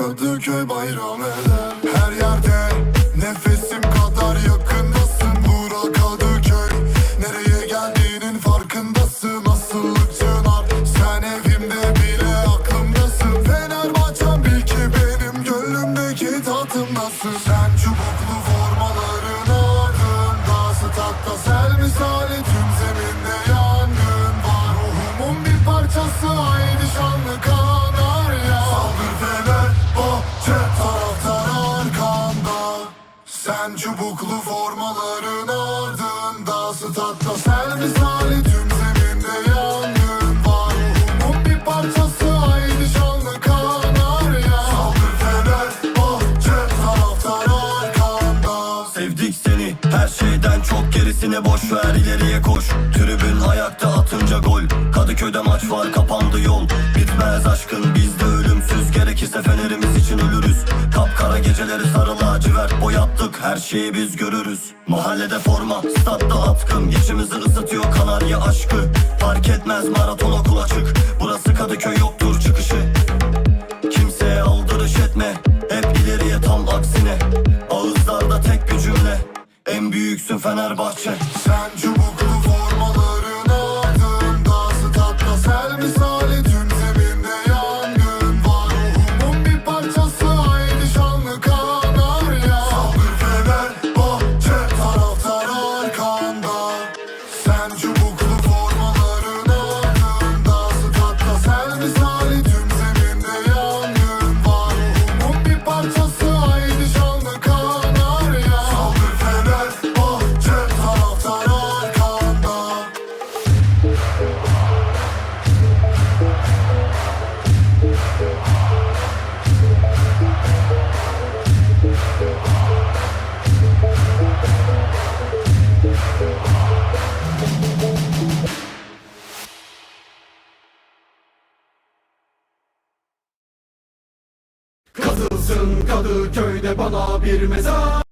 Kadıköy bayram eder. Her yerde nefesim kadar yakındasın. Bura Kadıköy Nereye geldiğinin farkındasın. Asıllıkçılar sen evimde bile aklımdasın. Fenerbahçem bil ki benim gönlümdeki tatımdasın. Sen çubuklu formaların ardında Statta sel misali tüm çubuklu formaların ardında Statta sel misali tüm zeminde yangın var. Ruhumun bir parçası haydi şanlı kanarya Saldır fener bahçe taraftar arkanda. Sevdik seni her şeyden çok gerisini boş ver ileriye koş. Tribün ayakta atınca gol. Kadıköy'de maç var kapandı yol. Bitmez aşkın bizde ölümsüz. Gerekirse fenerimiz için ölürüz. Kapkara geceleri sarı lacivert boyattık Her şeyi biz görürüz. Mahallede forma statta atkım İçimizi ısıtıyor kanarya aşkı. Fark etmez maraton okul açık. Burası Kadıköy yoktur çıkışı. Kimseye aldırış etme. Hep ileriye tam aksine. Ağızlarda tek bir cümle. En büyüksün Fenerbahçe. Sen Katılsın Kadıköy'de bana bir mezar